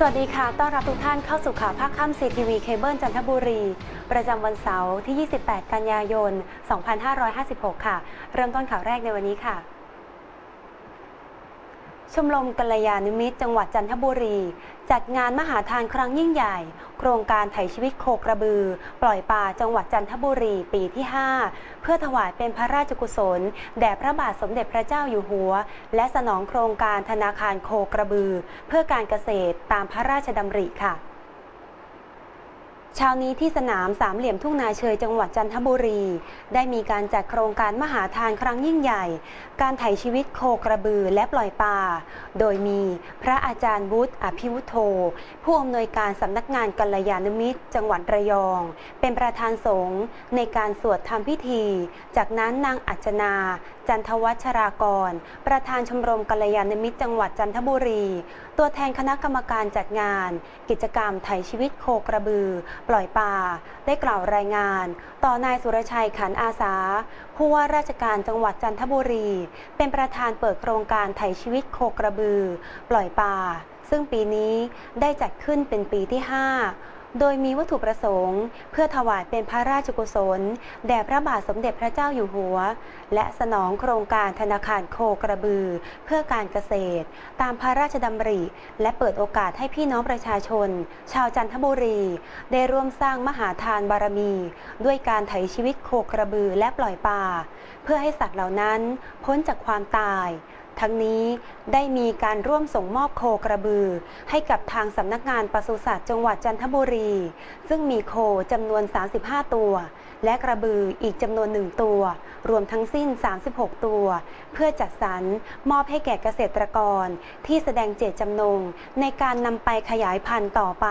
สวัสดีค่ะ ต้อนรับทุกท่านเข้าสู่ข่าวภาคค่ำซีทีวีเคเบิลจันทบุรี ประจำวันเสาร์ที่ 28 กันยายน 2556 ค่ะ เริ่มต้นข่าวแรกในวันนี้ค่ะ ชมรมกัลยาณมิตรจังหวัดจันทบุรี จัดงานมหาทานครั้งยิ่งใหญ่ โครงการไถ่ชีวิตโคกระบือ ปล่อยป่าจังหวัดจันทบุรีปีที่ 5 เพื่อถวายเป็นพระราชกุศล แด่พระบาทสมเด็จพระเจ้าอยู่หัว และสนองโครงการธนาคารโคกระบือ เพื่อการเกษตรตามพระราชดำริค่ะ เช้านี้ที่สนามสามเหลี่ยมทุ่งนาเชยจังหวัดจันทบุรี ได้มีการจัดโครงการมหาทานครั้งยิ่งใหญ่ การไถ่ชีวิตโคกระบือและปล่อยป่าโดยมีพระอาจารย์วุฒิอภิวุโธผู้อำนวยการสำนักงานกัลยาณมิตร จังหวัดระยอง เป็นประธานสงฆ์ในการสวดทำพิธี จากนั้นนางอัจนา จันทวัชรากร ประธานชมรมกัลยาณมิตร จังหวัดจันทบุรี ตัวแทนคณะกรรมการจัดงาน กิจกรรมไถ่ชีวิตโคกระบือปล่อยป่า ได้กล่าวรายงาน ต่อนายสุรชัยขันอาสา ผู้ว่าราชการจังหวัดจันทบุรี เป็นประธานเปิดโครงการไถชีวิตโคกระบือ ปล่อยป่า ซึ่งปีนี้ได้จัดขึ้นเป็นปีที่ 5 โดยมีวัตถุประสงค์ เพื่อถวายเป็นพระราชกุศล แด่พระบาทสมเด็จพระเจ้าอยู่หัว และสนองโครงการธนาคารโคกระบือ เพื่อการเกษตร ตามพระราชดำริ และเปิดโอกาสให้พี่น้องประชาชน ชาวจันทบุรี ได้ร่วมสร้างมหาทานบารมี ด้วยการไถ่ชีวิตโคกระบือและปล่อยป่าเพื่อให้สัตว์เหล่านั้นพ้นจากความตาย ทั้งนี้ได้มีการร่วมส่งมอบโคกระบือ ให้กับทางสำนักงานปศุสัตว์จังหวัดจันทบุรี ซึ่งมีโคจำนวน 35 ตัว และกระบืออีกจำนวนหนึ่งตัว รวมทั้งสิ้น 36 ตัว เพื่อจัดสรรมอบให้แก่เกษตรกร ที่แสดงเจตจำนงในการนำไปขยายพันธุ์ต่อไป